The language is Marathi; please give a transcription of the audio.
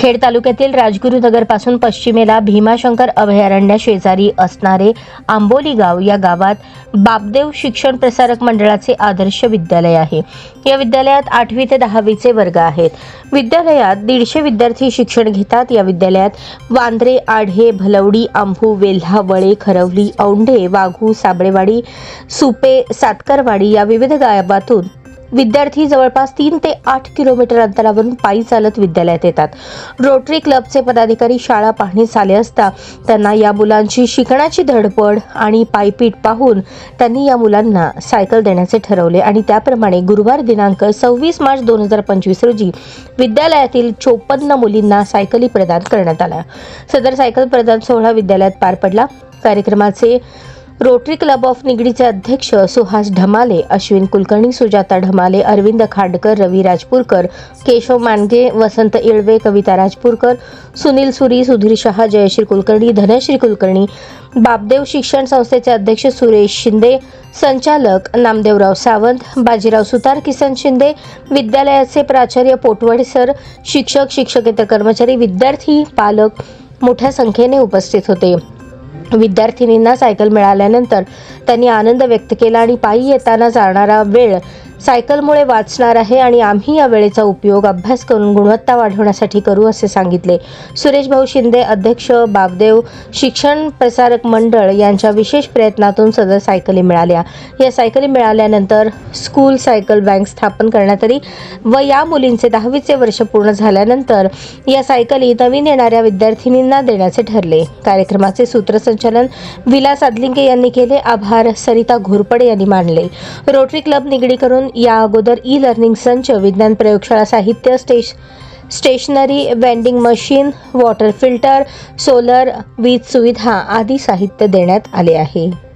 खेड तालुक्यातील राजगुरुनगरपासून पश्चिमेला भीमाशंकर अभयारण्या शेजारी असणारे आंबोली गाव या गावात बापदेव शिक्षण प्रसारक मंडळाचे आदर्श विद्यालय आहे. या विद्यालयात आठवी ते दहावीचे वर्ग आहेत. विद्यालयात दीडशे विद्यार्थी शिक्षण घेतात. या विद्यालयात वांद्रे आढे भलवडी आंभू वेल्हा वळे खरवली औंढे वाघू साबळेवाडी सुपे सातकरवाडी या विविध गावातून विद्यार्थी जवळपास तीन ते आठ किलोमीटर अंतरावरून पायी चालत विद्यालयात येतात. रोटरी क्लबचे पदाधिकारी शाळा पाहणीस आले असता त्यांना या मुलांची शिकण्याची धडपड आणि पायपीट पाहून त्यांनी या मुलांना सायकल देण्याचे ठरवले आणि त्याप्रमाणे गुरुवार दिनांक सव्वीस मार्च दोन हजार पंचवीस रोजी विद्यालयातील चोपन्न मुलींना सायकली प्रदान करण्यात आल्या. सदर सायकल प्रदान सोहळा विद्यालयात पार पडला. कार्यक्रमाचे रोटरी क्लब ऑफ निगडीचे अध्यक्ष सुहास ढमाले अश्विन कुलकर्णी सुजाता ढमाले अरविंद खांडकर रवी राजपूरकर केशव मांडगे वसंत इळवे कविता राजपूरकर सुनील सुरी सुधीर शहा जयश्री कुलकर्णी धनश्री कुलकर्णी बापदेव शिक्षण संस्थेचे अध्यक्ष सुरेश शिंदे संचालक नामदेवराव सावंत बाजीराव सुतार किसन शिंदे विद्यालयाचे प्राचार्य पोटवडे सर शिक्षक शिक्षकेतर कर्मचारी विद्यार्थी पालक मोठ्या संख्येने उपस्थित होते. विद्यार्थिनींना सायकल मिळाल्यानंतर त्यांनी आनंद व्यक्त केला आणि पायी येताना जाणारा वेळ सायकलमुळे वाचणार आहे आणि आम्ही या वेळेचा उपयोग अभ्यास करून गुणवत्ता वाढवण्यासाठी करू असे सांगितले. सुरेश भाऊ शिंदे अध्यक्ष बाबदेव शिक्षण प्रसारक मंडळ यांच्या विशेष प्रयत्नातून सदर सायकली मिळाल्या. या सायकली मिळाल्यानंतर स्कूल सायकल बँक स्थापन करण्यात आली व या मुलींचे दहावीचे वर्ष पूर्ण झाल्यानंतर या सायकली नवीन येणाऱ्या विद्यार्थिनींना देण्याचे ठरले. कार्यक्रमाचे सूत्रसंचालन विलास आदलिंगे यांनी केले. आभार सरिता घोरपडे यांनी मानले. रोटरी क्लब निगडी करून या अगोदर ई लर्निंग संच विज्ञान प्रयोगशाळा साहित्य स्टेश stationery vending machine water filter solar वीज सुविधा आदी साहित्य देण्यात आले आहे.